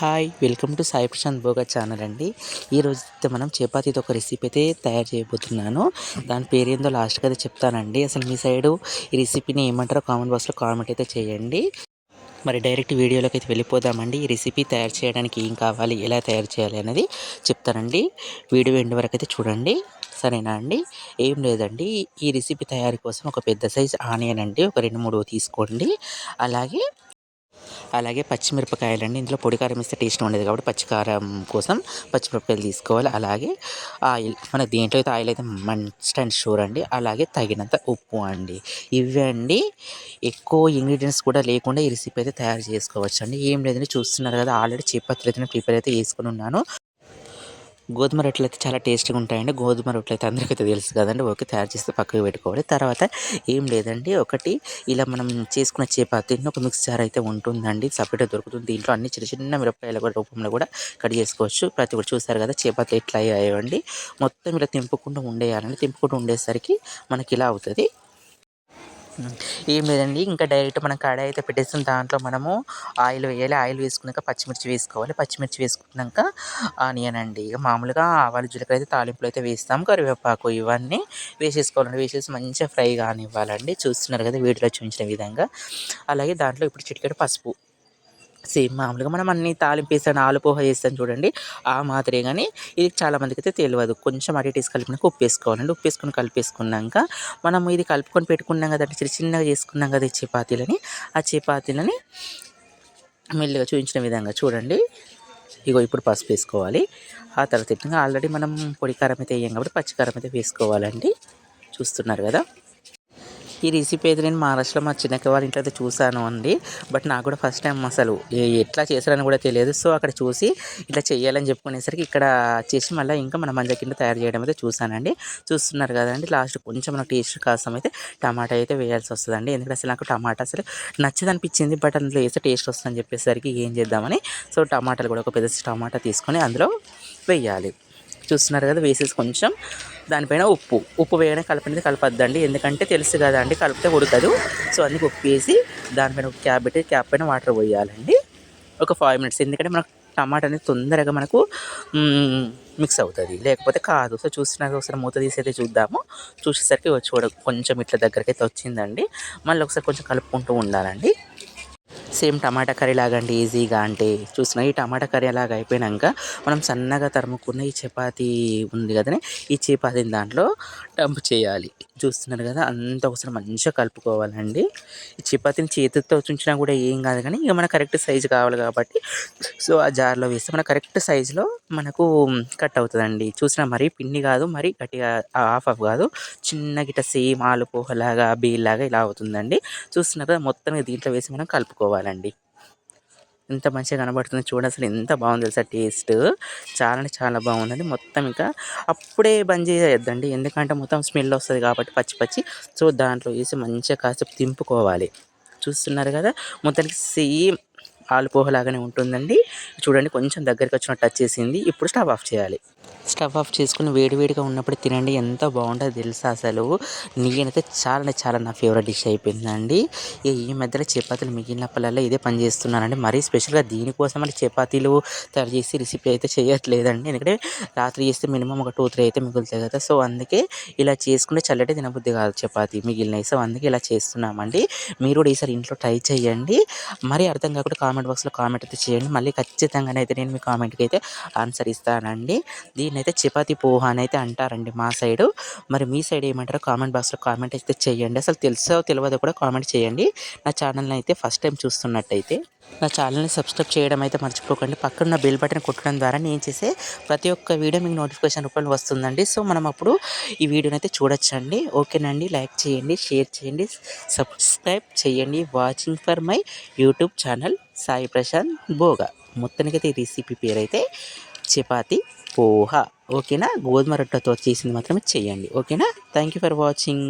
Hi welcome to Sai Prashanth Bhoga channel అండి. ఈరోజు అయితే మనం చపాతీతో ఒక రెసిపీ అయితే తయారు చేయబోతున్నాను. దాని పేరు ఏందో లాస్ట్కి అయితే చెప్తానండి. అసలు మీ సైడు ఈ రెసిపీని ఏమంటారో కామెంట్ బాక్స్లో కామెంట్ అయితే చేయండి. మరి డైరెక్ట్ వీడియోలోకి అయితే వెళ్ళిపోదామండి. ఈ రెసిపీ తయారు చేయడానికి ఏం కావాలి ఎలా తయారు చేయాలి అనేది చెప్తానండి. వీడియో ఎండ్ వరకు అయితే చూడండి. సరేనా అండి? ఏం లేదండి. ఈ రెసిపీ తయారీ కోసం ఒక పెద్ద సైజ్ ఆనియన్ అండి ఒక రెండు మూడు తీసుకోండి. అలాగే అలాగే పచ్చిమిరపకాయలు అండి ఇందులో పొడి కారం ఇస్తే టేస్ట్ ఉండేది కాబట్టి పచ్చికారం కోసం పచ్చిమిరపకాయలు తీసుకోవాలి. అలాగే ఆయిల్ మన దేంట్లో అయితే ఆయిల్ అయితే మంచి అండ్ షూర్ అండి. అలాగే తగినంత ఉప్పు అండి. ఇవి అండి. ఎక్కువ ఇంగ్రీడియంట్స్ కూడా లేకుండా ఈ రెసిపీ అయితే తయారు చేసుకోవచ్చు అండి ఏం లేదండి చూస్తున్నారు కదా ఆల్రెడీ చపాతీలు అయితే ప్రిపేర్ అయితే చేసుకుని ఉన్నాను. గోధుమ రొట్టెలు అయితే చాలా టేస్ట్గా ఉంటాయండి. గోధుమ రొట్టెలు అయితే అందరికైతే తెలుసు కదండి. ఓకే తయారు చేస్తే పక్కకు పెట్టుకోవాలి. తర్వాత ఏం లేదండి. ఒకటి ఇలా మనం చేసుకున్న చపాతీని ఒక మిక్స్చర్ అయితే ఉంటుందండి. సపరేట్గా దొరుకుతుంది. దీంట్లో అన్ని చిన్న చిన్న మిరపకాయల కూడా రూపంలో కూడా కట్ చేసుకోవచ్చు. ప్రతి ఒక్కటి చూసారు కదా చపాతీ ఎట్లా అయ్యాయండి. మొత్తం ఇలా తెంపుకుంటూ ఉండేయాలండి. తెంపుకుంటూ ఉండేసరికి మనకి ఇలా అవుతుంది. ఏం లేదండి ఇంకా డైరెక్ట్ మనం కడాయి అయితే పెట్టేస్తాం దాంట్లో మనము ఆయిల్ వేయాలి. ఆయిల్ వేసుకున్నాక పచ్చిమిర్చి వేసుకోవాలి. పచ్చిమిర్చి వేసుకున్నాక ఆనియన్ అండి. ఇక మామూలుగా ఆవాలు జీలకర్ర అయితే తాలింపులు అయితే వేస్తాం కరివేపాకు ఇవన్నీ వేసేసుకోవాలండి. వేసేసి మంచిగా ఫ్రై కానివ్వాలండి. చూస్తున్నారు కదా వీడియోలో చూపించిన విధంగా. అలాగే దాంట్లో ఇప్పుడు చిటికెడు పసుపు సేమ్ మామూలుగా మనం అన్ని తాలింపు వేస్తాను ఆలుపోహ చేస్తాను చూడండి ఆ మాదిరే కానీ ఇది చాలామందికి అయితే తెలియదు. కొంచెం అటు ఇటు కలిపినాక ఉప్పు వేసుకోవాలండి ఉప్పు వేసుకొని కలిపేసుకున్నాక మనం ఇది కలుపుకొని పెట్టుకున్నాం కదా చిన్న చిన్నగా చేసుకున్నాం కదా చపాతీలని ఆ చపాతీలని మెల్లిగా చూపించిన విధంగా చూడండి. ఇగో ఇప్పుడు పసుపు వేసుకోవాలి. ఆ తర్వాత ఆల్రెడీ మనం పొడి కారం అయితే వేయం కాబట్టి పచ్చికారం అయితే వేసుకోవాలండి. చూస్తున్నారు కదా? ఈ రెసిపీ అయితే నేను మహారాష్ట్రలో మా చిన్నక్క వాళ్ళ ఇంట్లో అయితే చూశాను అండి. బట్ నాకు కూడా ఫస్ట్ టైం అసలు ఎట్లా చేశారని కూడా తెలియదు. సో అక్కడ చూసి ఇట్లా చేయాలని చెప్పుకునేసరికి ఇక్కడ చేసి మళ్ళీ ఇంకా మన మంజ కింద తయారు చేయడం అయితే చూశానండి చూస్తున్నారు కదండి లాస్ట్ కొంచెం మనకు టేస్ట్ కోసం అయితే టమాటా అయితే వేయాల్సి వస్తుందండి. ఎందుకంటే అసలు నాకు టమాటా అసలు నచ్చదు అనిపించింది బట్ అందులో వేస్తే టేస్ట్ వస్తుందని చెప్పేసరికి ఏం చేద్దామని. సో టమాటాలు కూడా ఒక పెద్ద టమాటా తీసుకొని అందులో వేయాలి. చూస్తున్నారు కదా వేసేసి కొంచెం దానిపైన ఉప్పు. ఉప్పు వేయడం కలపనేది కలపద్దండి. ఎందుకంటే తెలుసు కదా అండి కలిపితే ఉడకదు. సో అందుకు ఉప్పు వేసి దానిపైన ఒక క్యాప్ పెట్టి క్యాప్ పైన వాటర్ పోయాలండి. ఒక ఫైవ్ మినిట్స్. ఎందుకంటే మనకు టమాటా అనేది తొందరగా మనకు మిక్స్ అవుతుంది. లేకపోతే కాదు. సో చూసినాక ఒకసారి మూత తీసైతే చూద్దాము. చూసేసరికి వచ్చి కొంచెం ఇట్లా దగ్గరికి అయితే వచ్చిందండి. మళ్ళీ ఒకసారి కొంచెం కలుపుకుంటూ ఉండాలండి. సేమ్ టమాటా కర్రీ లాగండి ఈజీగా అంటే చూసిన ఈ టమాటా కర్రీ అలాగ అయిపోయినాక మనం సన్నగా తరుముకున్న ఈ చపాతీ ఉంది కదనే ఈ చపాతీని దాంట్లో డంప్ చేయాలి. చూస్తున్నారు కదా అంతా ఒకసారి మంచిగా కలుపుకోవాలండి. ఈ చపాతీని చేతితో చుంచినా కూడా ఏం కాదు కానీ ఇక మన కరెక్ట్ సైజు కావాలి కాబట్టి సో ఆ జార్లో వేస్తే మన కరెక్ట్ సైజులో మనకు కట్ అవుతుందండి. చూసిన మరీ పిండి కాదు మరీ గట్టిగా ఆఫ్ ఆఫ్ కాదు చిన్న గిట్ట సేమ్ ఆలు పోహలాగా బీల్లాగా ఇలా అవుతుందండి. చూస్తున్నారు కదా మొత్తం దీంట్లో వేసి మనం కలుపుకోవాలండి. ఎంత మంచిగా కనబడుతుంది చూడండి. అసలు ఎంత బాగుంది తెలుసా టేస్ట్. చాలా అంటే చాలా బాగుందండి. మొత్తం ఇంకా అప్పుడే బంద్ చేయొద్దండి ఎందుకంటే మొత్తం స్మెల్ వస్తుంది కాబట్టి పచ్చి పచ్చి సో దాంట్లో వేసి మంచిగా కాసేపు తింపుకోవాలి. చూస్తున్నారు కదా? మొత్తానికి సేమ్ ఆలుపోహలాగానే ఉంటుందండి. చూడండి కొంచెం దగ్గరికి వచ్చినట్టు టచ్ చేసింది. ఇప్పుడు స్టవ్ ఆఫ్ చేయాలి. స్టవ్ ఆఫ్ చేసుకుని వేడివేడిగా ఉన్నప్పుడు తినండి. ఎంత బాగుంటుందో తెలుసా అసలు? నేనైతే చాలా చాలా నా ఫేవరెట్ డిష్ అయిపోయిందండి. ఈ మధ్యలో చపాతీలు మిగిలిన పళ్ళల్లో ఇదే పని చేస్తున్నానండి. మరీ స్పెషల్గా దీనికోసం అంటే చపాతీలు తయారు చేసి రెసిపీ అయితే చేయట్లేదండి. ఎందుకంటే రాత్రి చేస్తే మినిమం ఒక టూ త్రీ అయితే మిగులుతాయి కదా. సో అందుకే ఇలా చేసుకుంటే చల్లటే తినబుద్ధి కాదు చపాతీ మిగిలినవి. సో అందుకే ఇలా చేస్తున్నామండి. మీరు కూడా ఈసారి ఇంట్లో ట్రై చేయండి. మరీ అర్థం కాకుండా కామెంట్ బాక్స్లో కామెంట్ అయితే చేయండి. మళ్ళీ ఖచ్చితంగా అయితే నేను మీ కామెంట్కి అయితే ఆన్సర్ ఇస్తానండి. దీని దీన్నైతే చపాతి పోహ అని అయితే అంటారండి మా సైడు. మరి మీ సైడ్ ఏమంటారో కామెంట్ బాక్స్లో కామెంట్ అయితే చేయండి. అసలు తెలుసో తెలియదో కూడా కామెంట్ చేయండి. నా ఛానల్ని అయితే ఫస్ట్ టైం చూస్తున్నట్టయితే నా ఛానల్ని సబ్స్క్రైబ్ చేయడం అయితే మర్చిపోకండి. పక్కన బెల్ బటన్ కొట్టడం ద్వారా నేను చేసే ప్రతి ఒక్క వీడియో మీకు నోటిఫికేషన్ రూపంలో వస్తుందండి. సో మనం అప్పుడు ఈ వీడియోని అయితే చూడొచ్చండి. ఓకేనండి. లైక్ చేయండి షేర్ చేయండి సబ్స్క్రైబ్ చేయండి. Watching for my YouTube channel Sai Prashanth Bhoga మొత్తానికైతే ఈ రెసిపీ పేరు అయితే చపాతి పోహ ఓకేనా? గోధుమ రొట్టెతో చేసింది మాత్రమే చేయండి ఓకేనా? Thank you for watching